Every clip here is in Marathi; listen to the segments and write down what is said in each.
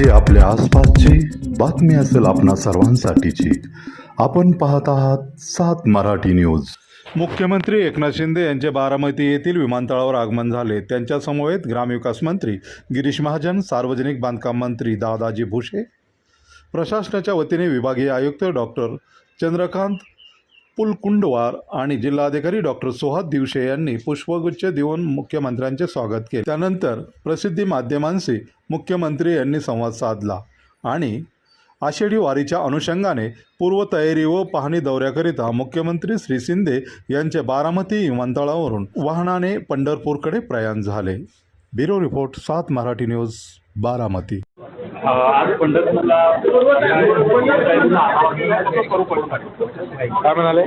जी आपल्या आसपासची बातमी असेल आपणा सर्वांसाठीची. आपण पाहत आहात सात मराठी न्यूज. मुख्यमंत्री एकनाथ शिंदे यांचे बारामती येथील विमानतळावर आगमन झाले. त्यांच्यासमवेत ग्रामविकास मंत्री गिरीश महाजन सार्वजनिक बांधकाम मंत्री दादाजी भुसे प्रशासनाच्या वतीने विभागीय आयुक्त डॉक्टर चंद्रकांत पुलकुंडवार आणि जिल्हाधिकारी डॉक्टर सोहाद दिवशे यांनी पुष्पगुच्छ देऊन मुख्यमंत्र्यांचे स्वागत केले. त्यानंतर प्रसिद्धी माध्यमांशी मुख्यमंत्री यांनी संवाद साधला आणि आषाढी वारीच्या अनुषंगाने पूर्वतयारी व पाहणी दौऱ्याकरिता मुख्यमंत्री श्री शिंदे यांचे बारामती विमानतळावरून वाहनाने पंढरपूरकडे प्रयाण झाले. ब्युरो रिपोर्ट सात मराठी न्यूज बारामती. आज पंढरपूरला काय म्हणाले?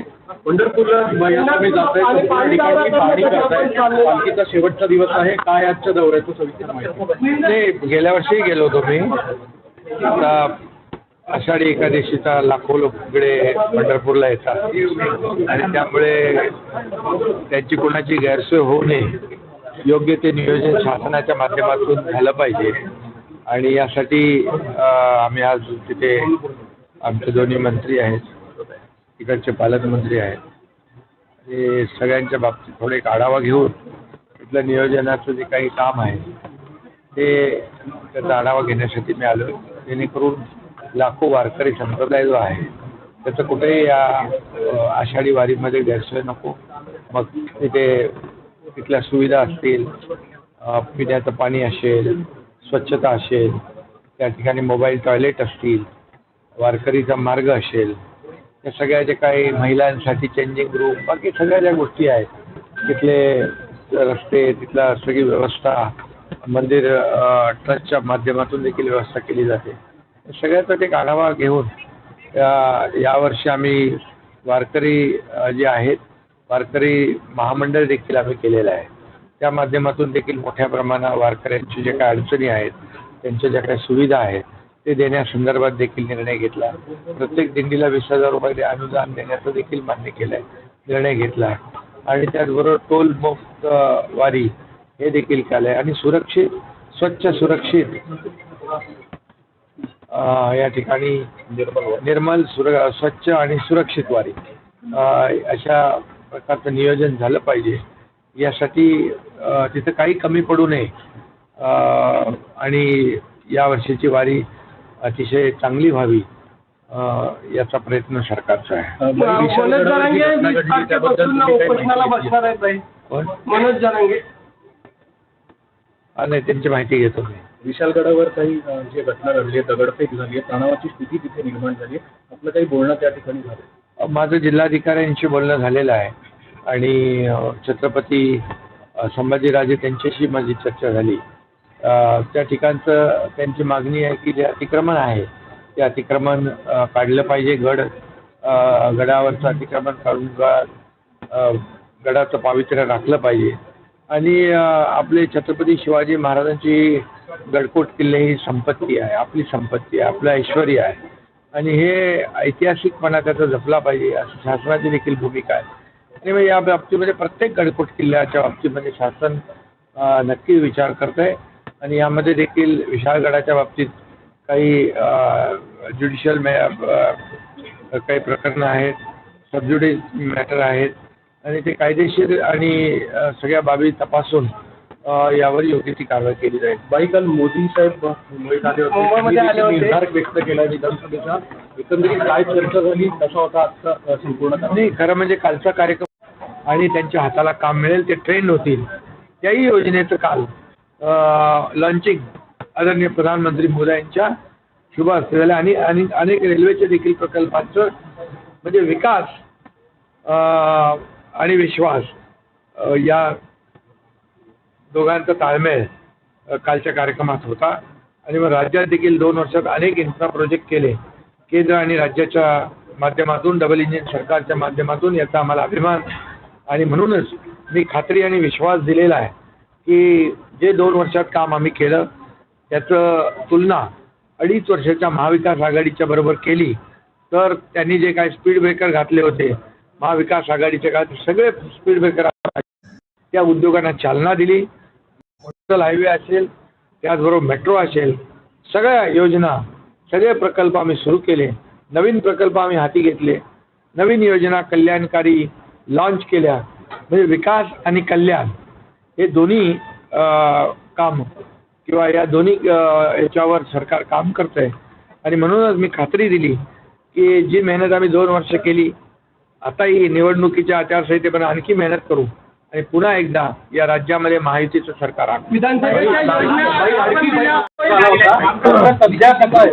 पंढरपूरला तुम्ही जाताय संपूर्ण ठिकाणी पाहणी करताय. पालखीचा शेवटचा दिवस आहे. काय आजच्या दौऱ्याचं सविस्तर माहिती नाही गेल्या वर्षी गेलो होतो मी. आता आषाढी एकादशीचा लाखो लोक इकडे पंढरपूरला येतात. आणि त्यामुळे त्यांची कोणाची गैरसोय होऊ नये. योग्य ते नियोजन शासनाच्या माध्यमातून झालं पाहिजे. आणि यासाठी आम्ही आज तिथे आमचे दोन्ही मंत्री आहेत तिकडचे पालकमंत्री आहेत. ते सगळ्यांच्या बाबतीत थोडे एक आढावा घेऊन तिथलं नियोजनाचं जे काही काम आहे ते त्याचा आढावा घेण्यासाठी मी आलो. जेणेकरून लाखो वारकरी संप्रदाय जो आहे त्याचं कुठेही या आषाढी वारीमध्ये गैरसोय नको. मग तिथे तिथल्या सुविधा असतील पिण्याचं पाणी असेल स्वच्छता असेल त्या ठिकाणी मोबाईल टॉयलेट असतील वारकरीचा मार्ग असेल या सगळ्या जे काही महिलांसाठी चेंजिंग रूम बाकी सगळ्या ज्या गोष्टी आहेत तिथले रस्ते तिथला सगळी व्यवस्था मंदिर ट्रस्टच्या माध्यमातून देखील व्यवस्था केली जाते. सगळ्याचा एक आढावा घेऊन या- यावर्षी आम्ही वारकरी जे आहेत वारकरी महामंडळ देखील आम्ही केलेलं आहे. त्या माध्यमातून देखील मोठ्या प्रमाणात वारकऱ्यांची जे काही अडचणी आहेत त्यांच्या ज्या काही सुविधा आहेत ते देण्यासंदर्भात देखील निर्णय घेतला. प्रत्येक दिंडीला वीस हजार रुपये अनुदान देण्याचं देखील मान्य केलं आहे निर्णय घेतला. आणि त्याचबरोबर टोल मुक्त अ, वारी हे देखील केलं आहे आणि सुरक्षित स्वच्छ सुरक्षित या ठिकाणी निर्मल सुर स्वच्छ आणि सुरक्षित वारी. अशा प्रकारचं नियोजन झालं पाहिजे. यासाठी तिथं काही कमी पडू नये. अ, आणि या वर्षीची वारी अतिशय चांगली व्हावी अ, याचा प्रयत्न सरकारचा आहे. मनोज जरांगे वीस तारखेपासून उपोषणाला बसणार आहेत ताई. कोण? मनोज जरांगे. हा, नाही त्यांची माहिती घेतो मी. विशालगडावर काही अ, जी घटना घडली आहे दगडफेक झाली आहे तणावाची स्थिती तिथे निर्माण झाली आहे. आपलं काही बोलणं त्या ठिकाणी झालं माझं जिल्हाधिकाऱ्यांशी बोलणं झालेलं आहे. आणि छत्रपती संभाजीराजे त्यांच्याशी माझी चर्चा झाली. त्या ठिकाणचं त्यांची मागणी आहे की जे अतिक्रमण आहे ते अतिक्रमण काढलं पाहिजे. गड गडावरचं अतिक्रमण काढून ग- गडाचं पावित्र्य राखलं पाहिजे. आणि आपले छत्रपती शिवाजी महाराजांची गडकोट किल्ले ही संपत्ती आहे आपली संपत्ती आहे आपलं ऐश्वर्य आहे. आणि हे ऐतिहासिकपणा त्याचा जपला पाहिजे अशी शासनाची देखील भूमिका आहे. आणि या बाबतीमध्ये प्रत्येक गडकोट किल्ल्याच्या बाबतीमध्ये शासन नक्की विचार करत आहे आणि यामध्ये देखील विशाळगडाच्या बाबतीत काही ज्युडिशियल मॅ काही प्रकरणं आहेत सबज्युडिस मॅटर आहेत. आणि ते कायदेशीर आणि सगळ्या बाबी तपासून यावर योग्य ती कारवाई केली जाईल. बाई काल मोदी साहेब मुंबईत आले होते. मुंबईमध्ये त्यांनी आले होते. निर्धार व्यक्त केला विधानसभेचा एकंदरीत काय चर्चा झाली? कसा होता आजचा संपूर्ण नाही खरं म्हणजे कालचा कार्यक्रम आणि त्यांच्या हाताला काम मिळेल ते ट्रेन होतील त्याही योजनेचं काल लॉन्चिंग आदरणीय प्रधानमंत्री मोदयांच्या शुभ असलेल्या आणि आणि अनेक रेल्वेचे देखील प्रकल्पांचं म्हणजे विकास अं, आणि विश्वास या दोघांचा ताळमेळ कालच्या कार्यक्रमात होता. आणि मग राज्यात देखील दोन वर्षात अनेक इन्फ्रा प्रोजेक्ट केले. केंद्र आणि राज्याच्या माध्यमातून डबल इंजिन सरकारच्या माध्यमातून याचा आम्हाला अभिमान. आणि म्हणूनच मी खात्री आणि विश्वास दिलेला आहे की जे दोन वर्षात काम आम्ही केलं त्याचं तुलना अडीच वर्षाच्या महाविकास आघाडीच्या बरोबर केली तर त्यांनी जे काय स्पीड ब्रेकर घातले होते महाविकास आघाडीच्या काळात सगळे स्पीड ब्रेकर त्या उद्योगांना चालना दिली. कोस्टल हायवे असेल त्याचबरोबर मेट्रो असेल सगळ्या योजना सगळे प्रकल्प आम्ही सुरू केले. नवीन प्रकल्प आम्ही हाती घेतले. नवीन योजना कल्याणकारी लॉन्च केल्या. म्हणजे विकास आणि कल्याण हे दोन्ही काम किंवा या दोन्ही याच्यावर सरकार काम करतं आहे आणि म्हणूनच मी खात्री दिली की जी मेहनत आम्ही दोन वर्ष केली आताही निवडणुकीच्या आचारसंहितेपर्यंत आणखी मेहनत करू. आणि पुन्हा एकदा या राज्यामध्ये महायुतीचं सरकार आणू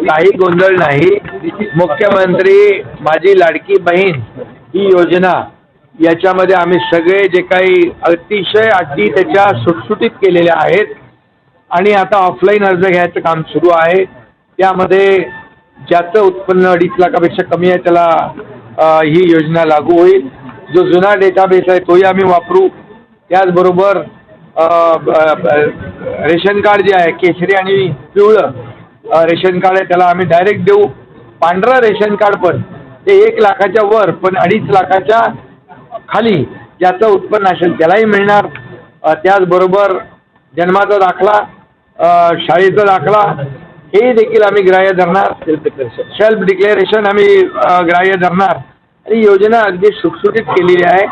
काही गोंधळ नाही मुख्यमंत्री माझी लाडकी बहीण ही योजना याच्यामध्ये आम्ही सगळे जे काही अतिशय अटी त्याच्या सुटसुटीत केलेल्या आहेत आणि आता ऑफलाईन अर्ज घ्यायचं काम सुरू आहे त्यामध्ये ज्याचं उत्पन्न अडीच लाखापेक्षा कमी आहे त्याला ही योजना लागू होईल जो जुना डेटाबेस आहे तोही आम्ही वापरू त्याचबरोबर रेशन कार्ड जे आहे केशरी आणि पिवळं रेशन कार्ड आहे त्याला आम्ही डायरेक्ट देऊ. पांढरं रेशन कार्ड पण ते एक लाखाच्या वर पण अडीच लाखाच्या खाली ज्याचं उत्पन्न असेल त्यालाही मिळणार. त्याचबरोबर जन्माचा दाखला शाळेचा दाखला हे देखील आम्ही ग्राह्य धरणार. सेल्फ डिक्लेरेशन सेल्फ डिक्लेरेशन आम्ही ग्राह्य धरणार. आणि योजना अगदी सुटसुटीत केलेली आहे.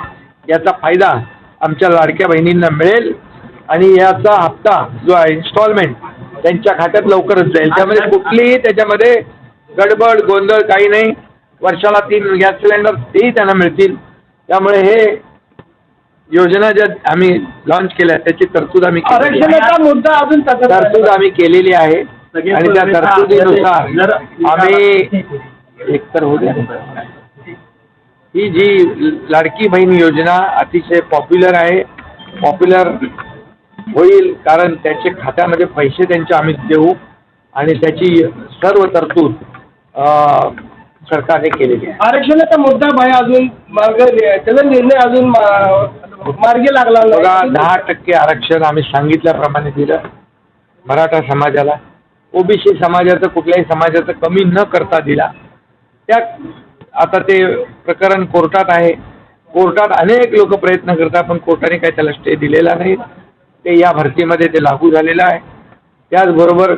याचा फायदा आमच्या लाडक्या बहिणींना मिळेल. आणि याचा हप्ता जो आहे इन्स्टॉलमेंट त्यांच्या खात्यात लवकरच जाईल. त्यामध्ये कुठलीही त्याच्यामध्ये गडबड गोंधळ काही नाही. वर्षाला तीन गॅस सिलेंडर तेही त्यांना मिळतील. त्यामुळे हे योजना ज्या आम्ही लॉन्च केल्या त्याची तरतूद आम्ही. आरक्षणाचा मुद्दा अजून. तरतूद आम्ही केलेली आहे. आणि त्या तरतुदीनुसार आम्ही एकतर होऊ द्या. ही जी लाडकी बहीण योजना अतिशय पॉप्युलर आहे. पॉप्युलर होईल कारण त्याचे खात्यामध्ये पैसे त्यांचे आम्ही देऊ आणि त्याची सर्व तरतूद सरकारने केलेली आहे. आरक्षणाचा मुद्दा भाई अजून मार्ग त्याचा निर्णय अजून मार्गी लागला बघा. दहा टक्के आरक्षण आम्ही सांगितल्याप्रमाणे दिलं मराठा समाजाला. ओबीसी समाजाचं कुठल्याही समाजाचं कमी न करता दिला. त्या आता ते प्रकरण कोर्टात आहे. कोर्टात अनेक लोक प्रयत्न करतात पण कोर्टाने काही त्याला स्टे दिलेला नाही. ते या भरतीमध्ये ते लागू झालेलं आहे. त्याचबरोबर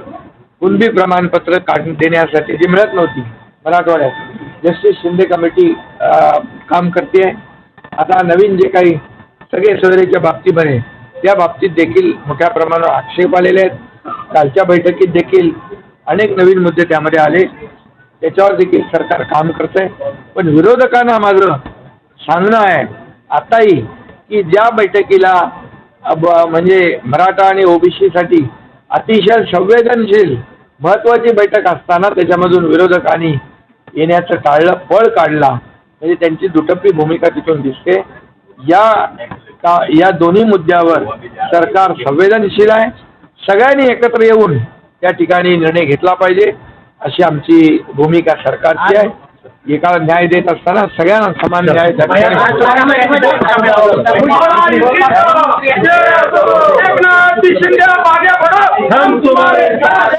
कुणबी प्रमाणपत्र काढून देण्यासाठी जी मिळत नव्हती मराठवाड्यात जस्टिस शिंदे कमिटी काम करते आहे. आता नवीन जे काही सगळे सदरेच्या बाबतीमध्ये त्या बाबतीत देखील मोठ्या प्रमाणावर आक्षेप आलेले आहेत. कालच्या बैठकीत देखील अनेक नवीन मुद्दे त्यामध्ये आले. त्याच्यावर देखील सरकार काम करत आहे पण विरोधकांना माझं सांगणं आहे आताही की ज्या बैठकीला म्हणजे मराठा आणि ओबीसीसाठी अतिशय संवेदनशील महत्त्वाची बैठक असताना त्याच्यामधून विरोधकांनी येण्याचं टाळलं पळ काढला. म्हणजे त्यांची दुटप्पी भूमिका तिथून दिसते. या का या दोन्ही मुद्द्यावर सरकार संवेदनशील आहे. सगळ्यांनी एकत्र येऊन त्या ठिकाणी निर्णय घेतला पाहिजे. अशी आमची भूमिका सरकारची आहे एकाला न्याय देत असताना सगळ्यांना समान न्याय एकनाथ शिंदे मागे पडो हम तुम्हारे साथ